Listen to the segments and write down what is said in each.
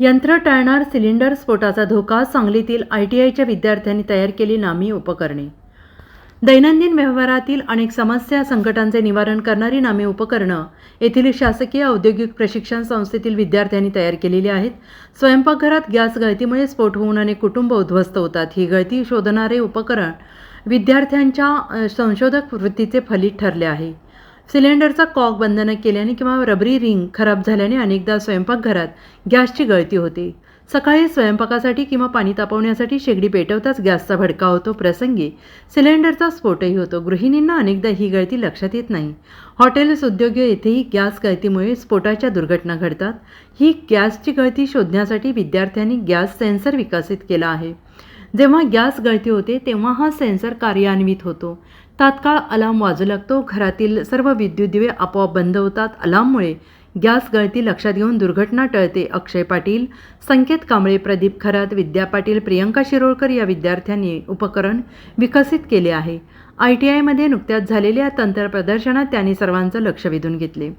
यंत्र टाळणार सिलेंडर स्फोटाचा धोका सांगलीतील आय टी आयच्या विद्यार्थ्यांनी तयार केली नामी उपकरणे. दैनंदिन व्यवहारातील अनेक समस्या संकटांचे निवारण करणारी नामी उपकरणं येथील शासकीय औद्योगिक प्रशिक्षण संस्थेतील विद्यार्थ्यांनी तयार केलेली आहेत. स्वयंपाकघरात गॅस गळतीमुळे स्फोट होऊन अनेक कुटुंब उद्ध्वस्त होतात. ही गळती शोधणारे उपकरण विद्यार्थ्यांच्या संशोधक वृत्तीचे फलित ठरले आहे. सिलेंडरचा कॉक बंद न केल्याने किंवा रबरी रिंग खराब झाल्याने अनेकदा स्वयंपाकघरात गॅसची गळती होते. सकाळी स्वयंपाकासाठी किंवा पाणी तापवण्यासाठी शेगडी पेटवताच गॅसचा भडका होतो. प्रसंगी सिलेंडरचा स्फोटही होतो. गृहिणींना अनेकदा ही गळती लक्षात येत नाही. हॉटेल्स उद्योग येथेही गॅस गळतीमुळे स्फोटाच्या दुर्घटना घडतात. ही गॅसची गळती शोधण्यासाठी विद्यार्थ्यांनी गॅस सेन्सर विकसित केला आहे. जेव्हा गॅस गळती होते तेव्हा हा सेन्सर कार्यान्वित होतो. तात्काळ अलार्म वाजू लागतो. घरातील सर्व विद्युत दिवे आपोआप बंद होतात. अलार्ममुळे गॅस गळती लक्षात घेऊन दुर्घटना टळते. अक्षय पाटील संकेत कांबळे प्रदीप खरात विद्या पाटील प्रियंका शिरोळकर या विद्यार्थ्यांनी उपकरण विकसित केले आहे. आय टी आयमध्ये नुकत्याच झालेल्या तंत्र प्रदर्शनात त्यांनी सर्वांचं लक्ष वेधून घेतले.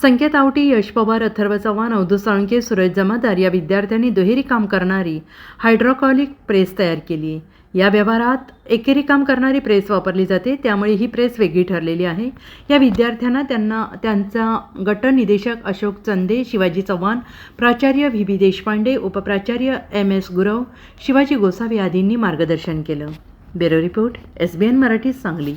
संकेत आवटी यश पवार अथर्व चव्हाण अवधू साळुंके सुरेश जमादार या विद्यार्थ्यांनी दुहेरी काम करणारी हायड्रोकॉलिक प्रेस तयार केली. या व्यवहारात एकेरी काम करणारी प्रेस वापरली जाते त्यामुळे ही प्रेस वेगळी ठरलेली आहे. या विद्यार्थ्यांना त्यांना त्यांचा गटनिदेशक अशोक चंदे शिवाजी चव्हाण प्राचार्य व्ही बी देशपांडे उपप्राचार्य एम एस गुरव शिवाजी गोसावी आदींनी मार्गदर्शन केलं. Bureau report S B N Marathi Sangli.